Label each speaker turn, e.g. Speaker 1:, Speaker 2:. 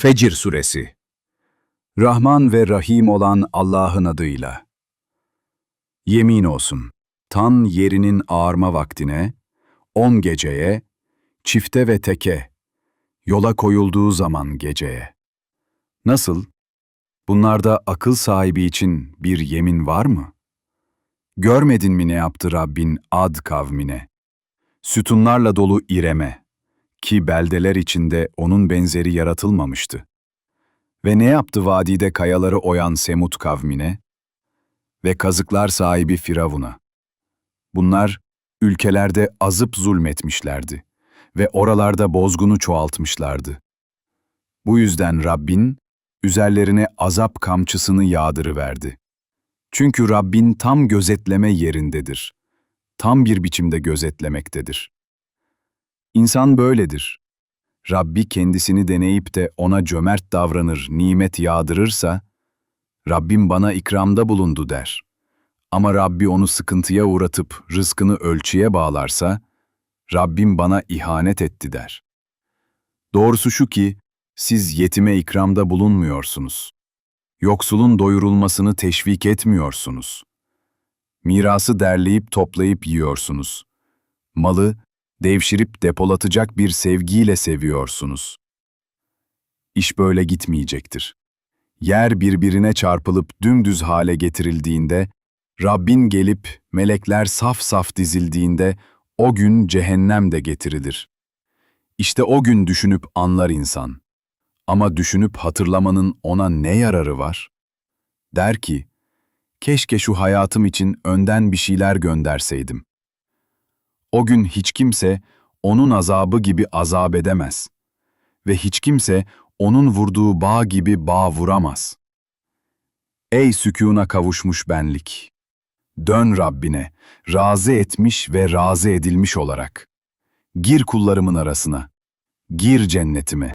Speaker 1: Fecir Suresi Rahman ve Rahim olan Allah'ın adıyla. Yemin olsun, tan yerinin ağarma vaktine, on geceye, çifte ve teke, yola koyulduğu zaman geceye. Nasıl? Bunlarda akıl sahibi için bir yemin var mı? Görmedin mi ne yaptı Rabbin Ad kavmine? Sütunlarla dolu İrem'e, ki beldeler içinde onun benzeri yaratılmamıştı. Ve ne yaptı vadide kayaları oyan Semut kavmine? Ve kazıklar sahibi Firavun'a. Bunlar ülkelerde azıp zulmetmişlerdi ve oralarda bozgunu çoğaltmışlardı. Bu yüzden Rabbin üzerlerine azap kamçısını yağdırıverdi. Çünkü Rabbin tam gözetleme yerindedir. Tam bir biçimde gözetlemektedir. İnsan böyledir. Rabbi kendisini deneyip de ona cömert davranır, nimet yağdırırsa, Rabbim bana ikramda bulundu der. Ama Rabbi onu sıkıntıya uğratıp rızkını ölçüye bağlarsa, Rabbim bana ihanet etti der. Doğrusu şu ki, siz yetime ikramda bulunmuyorsunuz. Yoksulun doyurulmasını teşvik etmiyorsunuz. Mirası derleyip toplayıp yiyorsunuz. Malı, devşirip depolatacak bir sevgiyle seviyorsunuz. İş böyle gitmeyecektir. Yer birbirine çarpılıp dümdüz hale getirildiğinde, Rabbin gelip melekler saf saf dizildiğinde o gün cehennem de getirilir. İşte o gün düşünüp anlar insan. Ama düşünüp hatırlamanın ona ne yararı var? Der ki, keşke şu hayatım için önden bir şeyler gönderseydim. O gün hiç kimse onun azabı gibi azap edemez ve hiç kimse onun vurduğu bağ gibi bağ vuramaz. Ey sükûna kavuşmuş benlik! Dön Rabbine, razı etmiş ve razı edilmiş olarak. Gir kullarımın arasına, gir cennetime.